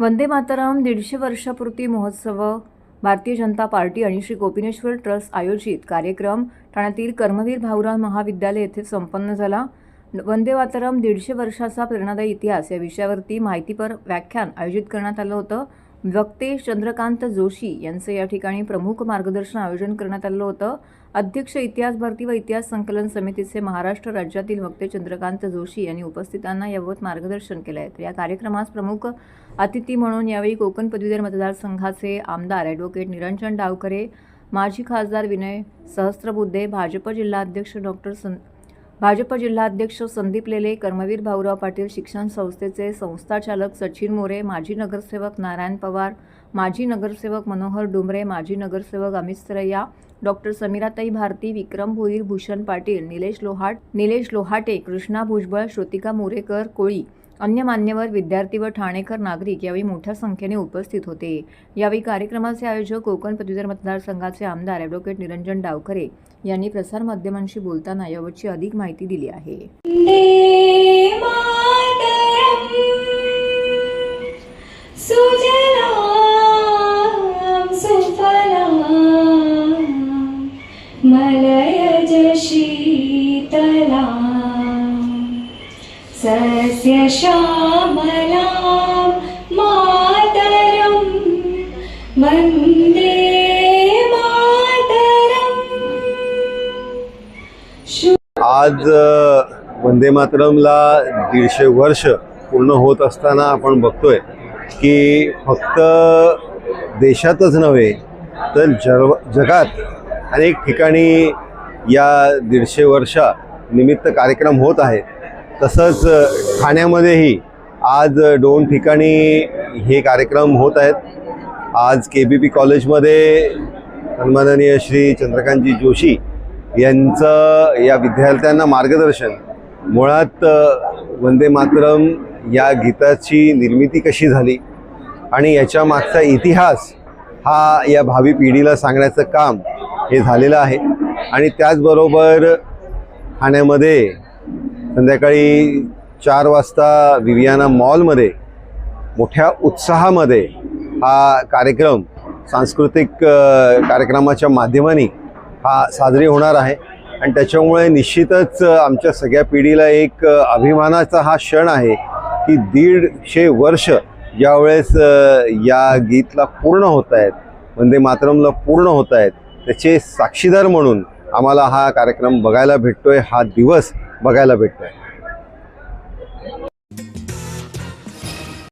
वंदे मातरम दीडशे वर्षापूर्ती महोत्सव भारतीय जनता पार्टी आणि श्री गोपिनेश्वर ट्रस्ट आयोजित कार्यक्रम ठाण्यातील कर्मवीर भाऊराव महाविद्यालय येथे संपन्न झाला. वंदे मातरम दीडशे वर्षाचा प्रेरणादायी इतिहास या विषयावरती माहितीपर व्याख्यान आयोजित करण्यात आलं होतं. वक्ते चंद्रकांत जोशी यांचं या ठिकाणी प्रमुख मार्गदर्शन आयोजन करण्यात आलं होतं. अध्यक्ष इतिहास भरती व इतिहास संकलन समितीचे महाराष्ट्र राज्यातील वक्ते चंद्रकांत जोशी यांनी उपस्थितांना याबाबत मार्गदर्शन केलं आहे. तर या कार्यक्रमास प्रमुख अतिथी म्हणून यावेळी कोकण पदवीधर मतदारसंघाचे आमदार ॲडव्होकेट निरंजन डावकरे माजी खासदार विनय सहस्त्रबुद्धे भाजप जिल्हाध्यक्ष डॉक्टर सं भाजप जिल्हाध्यक्ष संदीप लेले कर्मवीर भाऊराव पाटील शिक्षण संस्थेचे संस्थाचालक सचिन मोरे माजी नगरसेवक नारायण पवार माजी नगरसेवक मनोहर डुमरे माजी नगरसेवक अमित सरय्या डॉक्टर समीराताई भारती विक्रम भोईर भूषण पाटील निलेश लोहाट निलेश लोहाटे कृष्णा भुजबळ श्रुतिका मोरेकर कोळी अन्य मान्यवर विद्यार्थी व ठाणेकर नागरिक यावेळी मोठ्या संख्येने उपस्थित होते. यावेळी कार्यक्रमाचे आयोजक कोकण पदवीधर मतदारसंघाचे आमदार ॲडव्होकेट निरंजन डावखरे यांनी प्रसारमाध्यमांशी बोलताना याबाबतची अधिक माहिती दिली आहे. सस्यश्यामलां मातरं वन्दे मातरम्। आज वंदे मातरमला दीडशे वर्ष पूर्ण होत असताना आपण बघतोय की फक्त देशातच नव्हे तर जग जगात अनेक ठिकाणी या दीडशे वर्षा निमित्त कार्यक्रम होत आहेत. तसंच ठाण्यामध्येही आज दोन ठिकाणी हे कार्यक्रम होत आहेत. आज के बी पी कॉलेजमध्ये सन्माननीय श्री चंद्रकांतजी जोशी यांचं या विद्यार्थ्यांना मार्गदर्शन. मुळात वंदे मातरम या गीताची निर्मिती कशी झाली आणि याच्या मागचा इतिहास हा या भावी पिढीला सांगण्याचं काम हे झालेलं आहे. आणि त्याचबरोबर ठाण्यामध्ये संध्याकाळी चार वाजता विवियाना मॉलमध्ये मोठ्या उत्साहामध्ये हा कार्यक्रम सांस्कृतिक कार्यक्रमाच्या माध्यमाने हा साजरी होणार आहे. आणि त्याच्यामुळे निश्चितच आमच्या सगळ्या पिढीला एक अभिमानाचा हा क्षण आहे की दीडशे वर्ष ज्यावेळेस या गीतला पूर्ण होत आहेत वंदे मातरमला पूर्ण होत आहेत त्याचे साक्षीदार म्हणून आम्हाला हा कार्यक्रम बघायला भेटतोय. हा दिवस बघायला भेटतं